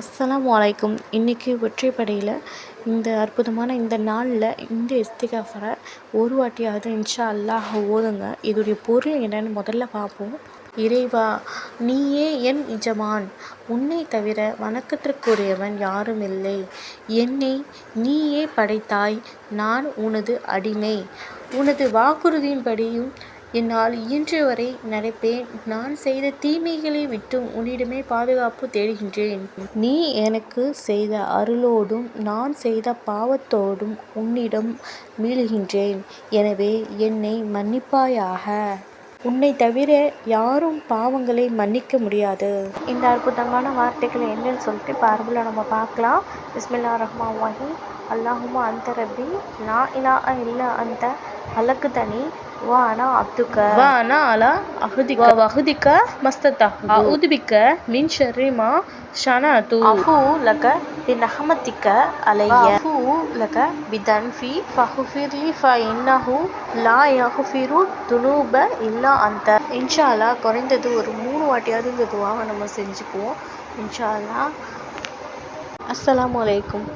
அஸ்லாம் வலைக்கும் இன்றைக்கி ஒற்றைப்படையில் இந்த அற்புதமான இந்த நாளில் இந்த இஸ்திகாஃபரை ஒரு வாட்டியாவது இன்ஷா அல்லாஹ் ஓதுங்க. இதோடைய பொருள் என்னன்னு முதல்ல பார்ப்போம். இறைவா நீயே என் நிஜமான் உன்னை தவிர வணக்கத்திற்குரியவன் யாரும் இல்லை. என்னை நீயே படைத்தாய் நான் உனது அடிமை. உனது வாக்குறுதியின்படியும் என்னால் இயன்றவரை நடப்பேன் நான் செய்த தீமைகளை விட்டும் உன்னிடமே பாதுகாப்பு தேடுகின்றேன். நீ எனக்கு செய்த அருளோடும் நான் செய்த பாவத்தோடும் உன்னிடம் மீளுகின்றேன். எனவே என்னை மன்னிப்பாயாக. உன்னை தவிர யாரும் பாவங்களை மன்னிக்க முடியாது. இந்த அற்புதமான வார்த்தைகள் என்னன்னு சொல்லிட்டு பார்வையில் நம்ம பார்க்கலாம். பிஸ்மில்லா ரஹ்மான் ரஹீம். அல்லாஹுமா அந்த ரபி லா இலா இல்லா அந்த அலக்குதனி வானா அப்துக்க வானா அலா அஹுதிக்க வஹுதிக்க மஸ்தத்தா அவுதுபிக்க மின் ஷர்ரிமா ஷனாது அஃபு லக பி நஹமத்திக்க அலைய அஃபு லக பி தன்ஃபி ஃபஹுஃபிர்லி ஃப இன்னஹு லா யஹுஃபிரு துனூப இல்லா அந்த. இன்ஷா அல்லா குறைந்தது ஒரு மூணு வாட்டியாவது இந்த துவாவை நம்ம செஞ்சுக்குவோம். இன்ஷா அல்லா அஸ்ஸலாமு அலைக்கும்.